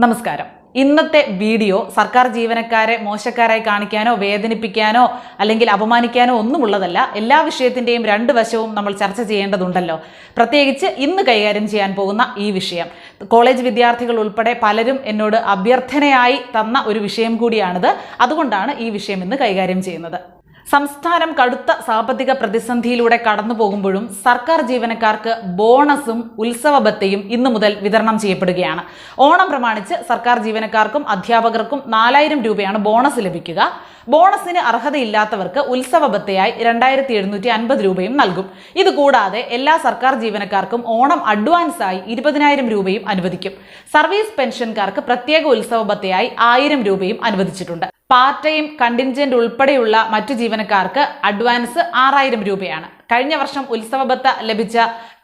നമസ്കാരം. ഇന്നത്തെ വീഡിയോ സർക്കാർ ജീവനക്കാരെ മോശക്കാരായി കാണിക്കാനോ വേദനിപ്പിക്കാനോ അല്ലെങ്കിൽ അപമാനിക്കാനോ ഒന്നുമുള്ളതല്ല. എല്ലാ വിഷയത്തിന്റെയും രണ്ട് വശവും നമ്മൾ ചർച്ച ചെയ്യേണ്ടതുണ്ടല്ലോ. പ്രത്യേകിച്ച് ഇന്ന് കൈകാര്യം ചെയ്യാൻ പോകുന്ന ഈ വിഷയം. കോളേജ് വിദ്യാർത്ഥികൾ ഉൾപ്പെടെ പലരും എന്നോട് അഭ്യർത്ഥനയായി തന്ന ഒരു വിഷയം കൂടിയാണിത്. അതുകൊണ്ടാണ് ഈ വിഷയം ഇന്ന് കൈകാര്യം ചെയ്യുന്നത്. സംസ്ഥാനം കടുത്ത സാമ്പത്തിക പ്രതിസന്ധിയിലൂടെ കടന്നു പോകുമ്പോഴും സർക്കാർ ജീവനക്കാർക്ക് ബോണസും ഉത്സവ ബത്തയും ഇന്നു മുതൽ വിതരണം ചെയ്യപ്പെടുകയാണ്. ഓണം പ്രമാണിച്ച് സർക്കാർ ജീവനക്കാർക്കും അധ്യാപകർക്കും നാലായിരം രൂപയാണ് ബോണസ് ലഭിക്കുക. ബോണസിന് അർഹതയില്ലാത്തവർക്ക് ഉത്സവ ബത്തയായി രണ്ടായിരത്തി എഴുന്നൂറ്റി അൻപത് രൂപയും നൽകും. ഇതുകൂടാതെ എല്ലാ സർക്കാർ ജീവനക്കാർക്കും ഓണം അഡ്വാൻസായി ഇരുപതിനായിരം രൂപയും അനുവദിക്കും. സർവീസ് പെൻഷൻകാർക്ക് പ്രത്യേക ഉത്സവ ബത്തയായി ആയിരം രൂപയും അനുവദിച്ചിട്ടുണ്ട്. പാർട്ട് ടൈം കണ്ടിൻജന്റ് ഉൾപ്പെടെയുള്ള മറ്റു ജീവനക്കാർക്ക് അഡ്വാൻസ് ആറായിരം രൂപയാണ്. കഴിഞ്ഞ വർഷം ഉത്സവബത്ത ലഭിച്ച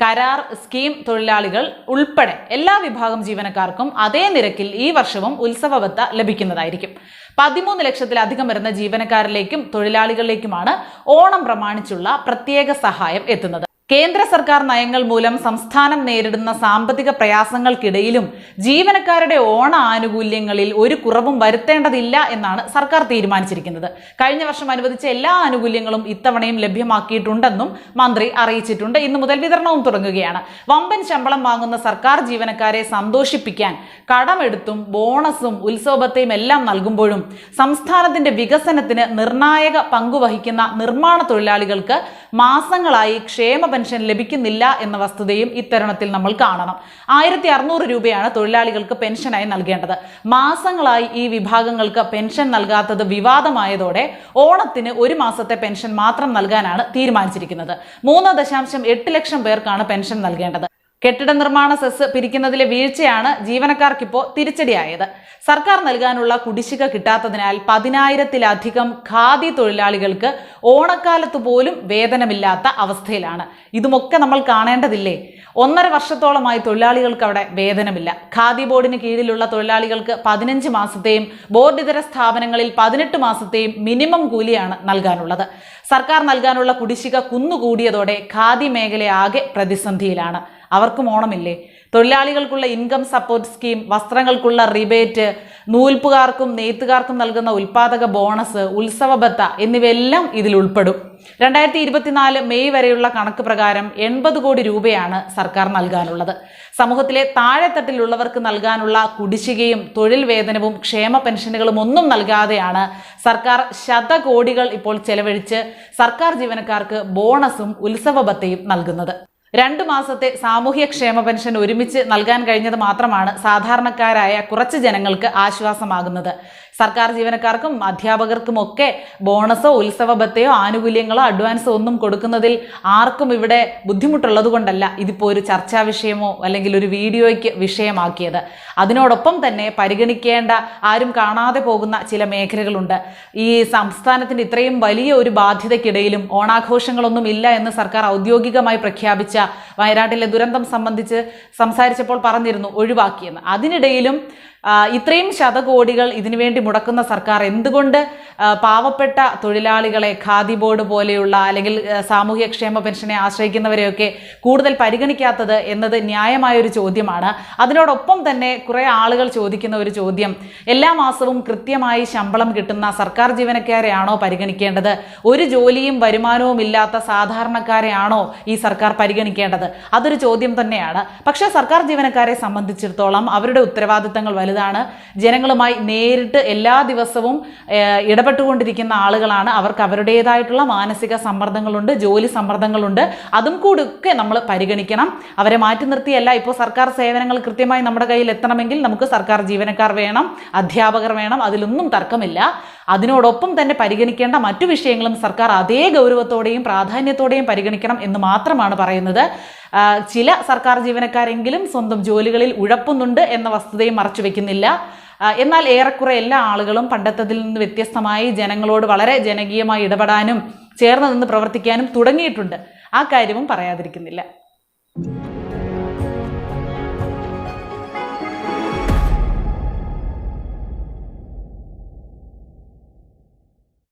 കരാർ സ്കീം തൊഴിലാളികൾ ഉൾപ്പെടെ എല്ലാ വിഭാഗം ജീവനക്കാർക്കും അതേ നിരക്കിൽ ഈ വർഷവും ഉത്സവബത്ത ലഭിക്കുന്നതായിരിക്കും. പതിമൂന്ന് ലക്ഷത്തിലധികം വരുന്ന ജീവനക്കാരിലേക്കും തൊഴിലാളികളിലേക്കുമാണ് ഓണം പ്രമാണിച്ചുള്ള പ്രത്യേക സഹായം എത്തുന്നത്. കേന്ദ്ര സർക്കാർ നയങ്ങൾ മൂലം സംസ്ഥാനം നേരിടുന്ന സാമ്പത്തിക പ്രയാസങ്ങൾക്കിടയിലും ജീവനക്കാരുടെ ഓണ ആനുകൂല്യങ്ങളിൽ ഒരു കുറവും വരുത്തേണ്ടതില്ല എന്നാണ് സർക്കാർ തീരുമാനിച്ചിരിക്കുന്നത്. കഴിഞ്ഞ വർഷം അനുവദിച്ച എല്ലാ ആനുകൂല്യങ്ങളും ഇത്തവണയും ലഭ്യമാക്കിയിട്ടുണ്ടെന്നും മന്ത്രി അറിയിച്ചിട്ടുണ്ട്. ഇന്നു മുതൽ വിതരണവും തുടങ്ങുകയാണ്. വമ്പൻ ശമ്പളം വാങ്ങുന്ന സർക്കാർ ജീവനക്കാരെ സന്തോഷിപ്പിക്കാൻ കടമെടുത്തും ബോണസും ഉത്സവത്തെയും എല്ലാം നൽകുമ്പോഴും സംസ്ഥാനത്തിന്റെ വികസനത്തിന് നിർണായക പങ്കുവഹിക്കുന്ന നിർമ്മാണ തൊഴിലാളികൾക്ക് മാസങ്ങളായി ക്ഷേമ പെൻഷൻ ലഭിക്കുന്നില്ല എന്ന വസ്തുതയും ഇത്തരുണത്തിൽ നമ്മൾ കാണണം. ആയിരത്തി അറുന്നൂറ് രൂപയാണ് തൊഴിലാളികൾക്ക് പെൻഷനായി നൽകേണ്ടത്. മാസങ്ങളായി ഈ വിഭാഗങ്ങൾക്ക് പെൻഷൻ നൽകാത്തത് വിവാദമായതോടെ ഓണത്തിന് ഒരു മാസത്തെ പെൻഷൻ മാത്രം നൽകാനാണ് തീരുമാനിച്ചിരിക്കുന്നത്. മൂന്ന് ദശാംശം എട്ട് ലക്ഷം പേർക്കാണ് പെൻഷൻ നൽകേണ്ടത്. കെട്ടിട നിർമ്മാണ സെസ് പിരിക്കുന്നതിലെ വീഴ്ചയാണ് ജീവനക്കാർക്കിപ്പോൾ തിരിച്ചടിയായത്. സർക്കാർ നൽകാനുള്ള കുടിശ്ശിക കിട്ടാത്തതിനാൽ പതിനായിരത്തിലധികം ഖാദി തൊഴിലാളികൾക്ക് ഓണക്കാലത്ത് പോലും വേതനമില്ലാത്ത അവസ്ഥയിലാണ്. ഇതുമൊക്കെ നമ്മൾ കാണേണ്ടതില്ലേ? ഒന്നര വർഷത്തോളമായി തൊഴിലാളികൾക്ക് അവിടെ വേതനമില്ല. ഖാദി ബോർഡിന് കീഴിലുള്ള തൊഴിലാളികൾക്ക് പതിനഞ്ച് മാസത്തെയും ബോർഡ് ഇതര സ്ഥാപനങ്ങളിൽ പതിനെട്ട് മാസത്തെയും മിനിമം കൂലിയാണ് നൽകാനുള്ളത്. സർക്കാർ നൽകാനുള്ള കുടിശ്ശിക കുന്നുകൂടിയതോടെ ഖാദി മേഖലയാകെ പ്രതിസന്ധിയിലാണ്. അവർക്കും ഓണമില്ലേ? തൊഴിലാളികൾക്കുള്ള ഇൻകം സപ്പോർട്ട് സ്കീം വസ്ത്രങ്ങൾക്കുള്ള റിബേറ്റ് നൂൽപ്പുകാർക്കും നെയ്ത്തുകാർക്കും നൽകുന്ന ഉൽപാദക ബോണസ് ഉത്സവ ഭത്ത എന്നിവയെല്ലാം ഇതിൽ ഉൾപ്പെടും. രണ്ടായിരത്തി ഇരുപത്തിനാല് മെയ് വരെയുള്ള കണക്ക് പ്രകാരം എൺപത് കോടി രൂപയാണ് സർക്കാർ നൽകാനുള്ളത്. സമൂഹത്തിലെ താഴെത്തട്ടിലുള്ളവർക്ക് നൽകാനുള്ള കുടിശ്ശികയും തൊഴിൽ വേതനവും ക്ഷേമ പെൻഷനുകളും ഒന്നും നൽകാതെയാണ് സർക്കാർ ശതകോടികൾ ഇപ്പോൾ ചെലവഴിച്ച് സർക്കാർ ജീവനക്കാർക്ക് ബോണസും ഉത്സവ നൽകുന്നത്. രണ്ടു മാസത്തെ സാമൂഹ്യ ക്ഷേമ പെൻഷൻ ഒരുമിച്ച് നൽകാൻ കഴിഞ്ഞത് മാത്രമാണ് സാധാരണക്കാരായ കുറച്ച് ജനങ്ങൾക്ക് ആശ്വാസമാകുന്നത്. സർക്കാർ ജീവനക്കാർക്കും അധ്യാപകർക്കും ഒക്കെ ബോണസോ ഉത്സവ ബത്തയോ ആനുകൂല്യങ്ങളോ അഡ്വാൻസോ ഒന്നും കൊടുക്കുന്നതിൽ ആർക്കും ഇവിടെ ബുദ്ധിമുട്ടുള്ളത് കൊണ്ടല്ല ഇതിപ്പോൾ ഒരു ചർച്ചാ വിഷയമോ അല്ലെങ്കിൽ ഒരു വീഡിയോയ്ക്ക് വിഷയമാക്കിയത്. അതിനോടൊപ്പം തന്നെ പരിഗണിക്കേണ്ട ആരും കാണാതെ പോകുന്ന ചില മേഖലകളുണ്ട്. ഈ സംസ്ഥാനത്തിന്റെ ഇത്രയും വലിയ ഒരു ബാധ്യതയ്ക്കിടയിലും ഓണാഘോഷങ്ങളൊന്നും ഇല്ല എന്ന് സർക്കാർ ഔദ്യോഗികമായി പ്രഖ്യാപിച്ച വയനാട്ടിലെ ദുരന്തം സംബന്ധിച്ച് സംസാരിച്ചപ്പോൾ പറഞ്ഞിരുന്നു ഒഴിവാക്കിയെന്ന്. അതിനിടയിലും ഇത്രയും ശതകോടികൾ ഇതിനുവേണ്ടി മുടക്കുന്ന സർക്കാർ എന്തുകൊണ്ട് പാവപ്പെട്ട തൊഴിലാളികളെ ഖാദി ബോർഡ് പോലെയുള്ള അല്ലെങ്കിൽ സാമൂഹ്യക്ഷേമ പെൻഷനെ ആശ്രയിക്കുന്നവരെയൊക്കെ കൂടുതൽ പരിഗണിക്കാത്തത് എന്നത് ന്യായമായൊരു ചോദ്യമാണ്. അതിനോടൊപ്പം തന്നെ കുറേ ആളുകൾ ചോദിക്കുന്ന ഒരു ചോദ്യം എല്ലാ മാസവും കൃത്യമായി ശമ്പളം കിട്ടുന്ന സർക്കാർ ജീവനക്കാരെയാണോ പരിഗണിക്കേണ്ടത്? ഒരു ജോലിയും വരുമാനവും ഇല്ലാത്ത സാധാരണക്കാരെയാണോ ഈ സർക്കാർ പരിഗണിക്കേണ്ടത്? അതൊരു ചോദ്യം തന്നെയാണ്. പക്ഷേ സർക്കാർ ജീവനക്കാരെ സംബന്ധിച്ചിടത്തോളം അവരുടെ ഉത്തരവാദിത്തങ്ങൾ വലുതാണ്. ജനങ്ങളുമായി നേരിട്ട് എല്ലാ ദിവസവും ഇടപെട്ടുകൊണ്ടിരിക്കുന്ന ആളുകളാണ്. അവർക്ക് അവരുടേതായിട്ടുള്ള മാനസിക സമ്മർദ്ദങ്ങളുണ്ട് ജോലി സമ്മർദ്ദങ്ങളുണ്ട്. അതും കൂടി ഒക്കെ നമ്മൾ പരിഗണിക്കണം. അവരെ മാറ്റി നിർത്തിയല്ല ഇപ്പോൾ സർക്കാർ സേവനങ്ങൾ കൃത്യമായി നമ്മുടെ കയ്യിൽ എത്തണമെങ്കിൽ നമുക്ക് സർക്കാർ ജീവനക്കാർ വേണം അധ്യാപകർ വേണം അതിലൊന്നും തർക്കമില്ല. അതിനോടൊപ്പം തന്നെ പരിഗണിക്കേണ്ട മറ്റു വിഷയങ്ങളും സർക്കാർ അതേ ഗൗരവത്തോടെയും പ്രാധാന്യത്തോടെയും പരിഗണിക്കണം എന്ന് മാത്രമാണ് പറയുന്നത്. ചില സർക്കാർ ജീവനക്കാരെങ്കിലും സ്വന്തം ജോലികളിൽ ഉഴപ്പുന്നുണ്ട് എന്ന വസ്തുതയും മറച്ചു വെക്കുന്നില്ല. എന്നാൽ ഏറെക്കുറെ എല്ലാ ആളുകളും പണ്ടത്തതിൽ നിന്ന് വ്യത്യസ്തമായി ജനങ്ങളോട് വളരെ ജനകീയമായി ഇടപെടാനും ചേർന്ന് നിന്ന് പ്രവർത്തിക്കാനും തുടങ്ങിയിട്ടുണ്ട്. ആ കാര്യവും പറയാതിരിക്കുന്നില്ല.